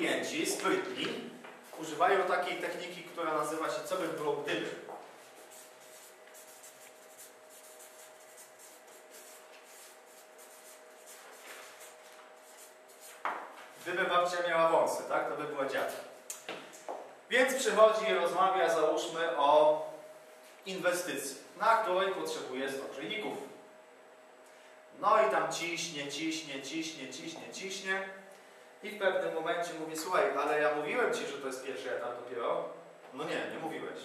Ci sprytni używają takiej techniki, która nazywa się co by było gdyby. Gdyby babcia miała wąsy, tak, to by była dziadka. Więc przychodzi i rozmawia, załóżmy, o inwestycji, na której potrzebuje 100 grzejników. No i tam ciśnie, ciśnie, ciśnie, ciśnie, ciśnie. I w pewnym momencie mówi, słuchaj, ale ja mówiłem Ci, że to jest pierwszy etap dopiero. No nie, nie mówiłeś.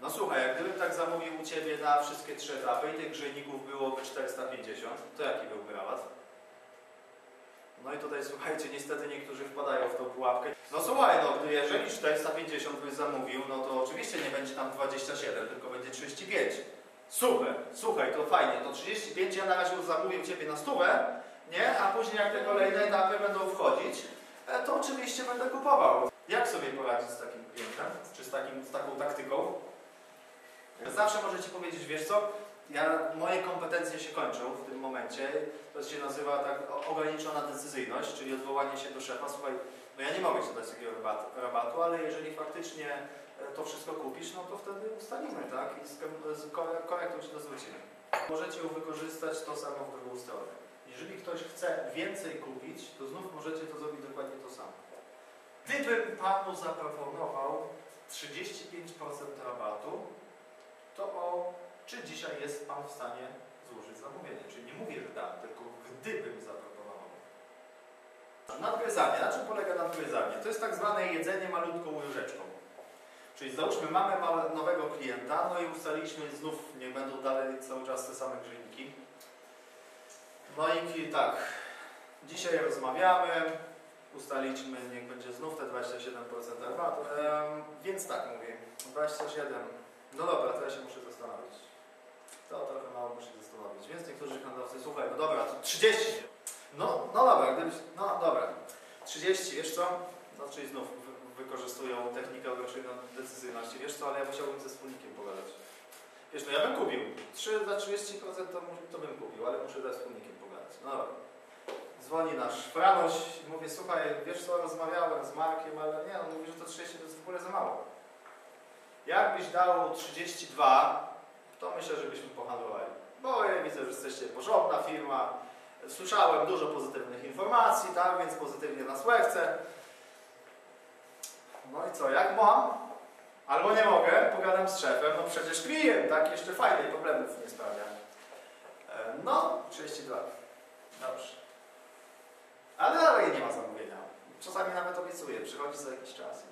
No słuchaj, jak gdybym tak zamówił u Ciebie na wszystkie trzy etapy i tych grzejników byłoby 450, to jaki byłby rabat? No i tutaj słuchajcie, niestety niektórzy wpadają w tą pułapkę. No słuchaj, no jeżeli 450 byś zamówił, no to oczywiście nie będzie tam 27, tylko będzie 35. Super, słuchaj, to fajnie, to 35 ja na razie zamówię Ciebie na stówę, nie? A później jak te kolejne etapy będą wchodzić, e, to oczywiście będę kupował. Jak sobie poradzić z takim klientem, czy z, takim, z taką taktyką? Zawsze możecie powiedzieć, wiesz co, ja, moje kompetencje się kończą w tym momencie. To się nazywa tak ograniczona decyzyjność, czyli odwołanie się do szefa. Słuchaj, no ja nie mogę ci dać takiego rabatu, ale jeżeli faktycznie e, to wszystko kupisz, no to wtedy ustalimy, tak? I z, z korektą się dozwrócimy. Możecie wykorzystać to samo w drugą stronę. Jeżeli ktoś chce więcej kupić, to znów możecie to zrobić dokładnie to samo. Gdybym Panu zaproponował 35% rabatu, to o czy dzisiaj jest Pan w stanie złożyć zamówienie? Czyli nie mówię, że dam, tylko gdybym zaproponował. Nadgryzanie. Na czym polega nadgryzanie? To jest tak zwane jedzenie malutką łyżeczką. Czyli załóżmy, mamy nowego klienta, no i ustaliliśmy znów, niech będą dalej cały czas te same grzejniki. No i tak, dzisiaj rozmawiamy, ustaliliśmy, niech będzie znów te 27% rabatu. Ehm, więc tak mówię, 27. No dobra, to ja się muszę zastanowić. To trochę mało muszę zastanowić. Więc niektórzy handlowcy, słuchaj, no dobra, to 30. No, no dobra, gdybyś, no dobra. 30, wiesz co? No czyli znów wykorzystują technikę ograniczenia decyzyjności. Wiesz co, ale ja musiałbym ze wspólnikiem pogadać. Wiesz, no ja bym kupił. 3 za 30% to, to bym kupił, ale muszę ze wspólnikiem pogadać. No dobra. Dzwoni nasz Franoś i mówi, słuchaj, wiesz co, rozmawiałem z Markiem, ale nie, on mówi, że to 30 to jest w ogóle za mało. Jakbyś dał 32, to myślę, że byśmy pohandlowali. Bo ja widzę, że jesteście porządna firma. Słyszałem dużo pozytywnych informacji, tak, więc pozytywnie nas łechce. No i co, jak mam? Albo nie mogę, pogadam z szefem, no przecież klient, tak, jeszcze fajnych problemów nie sprawia. E, no, 32. Dobrze. Ale dalej nie ma zamówienia. Czasami nawet obiecuję, przychodzi za jakiś czas.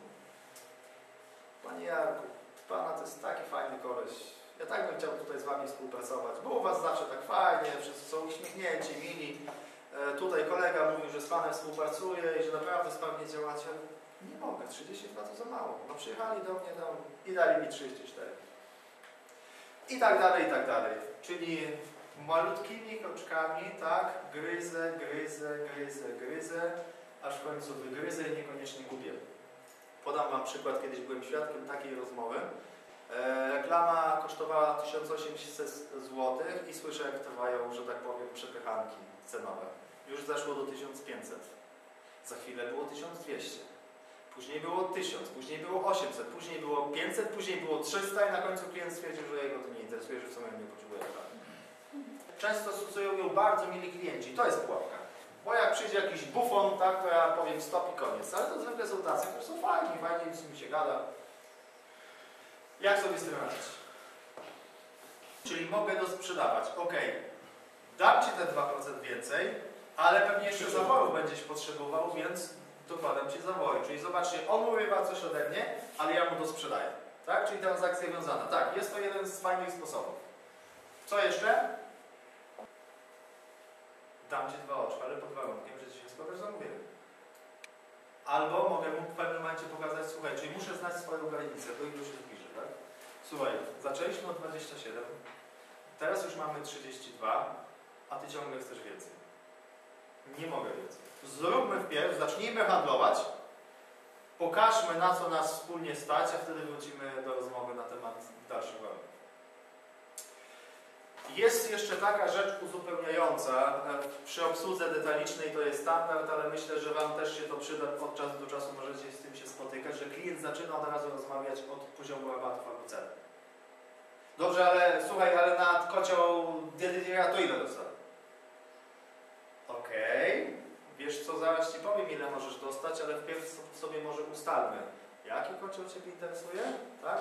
Panie Jarku, Pana to jest taki fajny koleś, ja tak bym chciał tutaj z Wami współpracować, bo u Was zawsze tak fajnie, wszyscy są uśmiechnięci, mili. E, tutaj kolega mówił, że z Panem współpracuje i że naprawdę sprawnie działacie. Nie mogę, 32 to za mało. No przyjechali do mnie tam i dali mi 34. I tak dalej, i tak dalej. Czyli malutkimi kroczkami, tak, gryzę, gryzę, gryzę, gryzę, aż w końcu wygryzę i niekoniecznie kupię. Podam Wam przykład, kiedyś byłem świadkiem takiej rozmowy, E, reklama kosztowała 1800 zł i słyszę, jak trwają, że tak powiem, przepychanki cenowe. Już zeszło do 1500. Za chwilę było 1200. Później było 1000, później było 800, później było 500, później było 300 i na końcu klient stwierdził, że jego to nie interesuje, że w sumie nie potrzebuje reklamy. Często stosują ją bardzo mili klienci. To jest pułapka. Bo jak przyjdzie jakiś bufon, tak, to ja powiem stop i koniec. Ale to zwykle są tacy, którzy są fajni, fajnie z nimi się gada. Jak sobie z tym radzić? Czyli mogę dosprzedawać. Ok, dam Ci te 2% więcej, ale pewnie jeszcze zaworu będziesz potrzebował, więc dokładam Ci zawory. Czyli zobaczcie, on urywa coś ode mnie, ale ja mu dosprzedaję. Tak? Czyli transakcja wiązana. Tak, jest to jeden z fajnych sposobów. Co jeszcze? Dam Ci dwa oczy, ale pod warunkiem, że Ci się spodobasz zamówienie. Albo mogę mu w pewnym momencie pokazać, słuchaj, czyli muszę znać swoją granicę, to już się zbliży, tak? Słuchaj, zaczęliśmy od 27, teraz już mamy 32, a Ty ciągle chcesz więcej. Nie mogę więcej. Zróbmy wpierw, zacznijmy handlować, pokażmy na co nas wspólnie stać, a wtedy wrócimy do rozmowy na temat dalszych warunków. Jest jeszcze taka rzecz uzupełniająca. Przy obsłudze detalicznej to jest standard, ale myślę, że Wam też się to przyda od czasu do czasu, możecie z tym się spotykać, że klient zaczyna od razu rozmawiać od poziomu rabatów albo ceny. Dobrze, ale słuchaj, ale na kocioł to ile dostanę? Wiesz co, zaraz Ci powiem ile możesz dostać, ale wpierw so- sobie może ustalmy, jaki kocioł Ciebie interesuje, tak?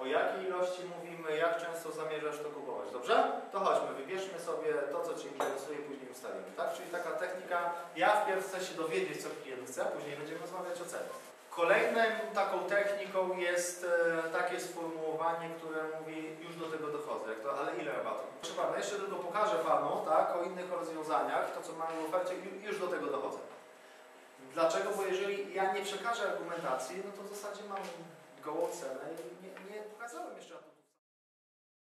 O jakiej ilości mówimy, jak często zamierzasz to kupować, dobrze? To chodźmy, wybierzmy sobie to, co Cię interesuje, później ustalimy, tak? Czyli taka technika, ja wpierw chcę się dowiedzieć, co klient chce, później będziemy rozmawiać o cenie. Kolejną taką techniką jest e, takie sformułowanie, które mówi, już do tego dochodzę, jak to, ale ile rabatu? Proszę Pana, jeszcze tylko pokażę Panu, tak, o innych rozwiązaniach, to co mamy w ofercie, ju- już do tego dochodzę. Dlaczego? Bo jeżeli ja nie przekażę argumentacji, no to w zasadzie mam gołą cenę i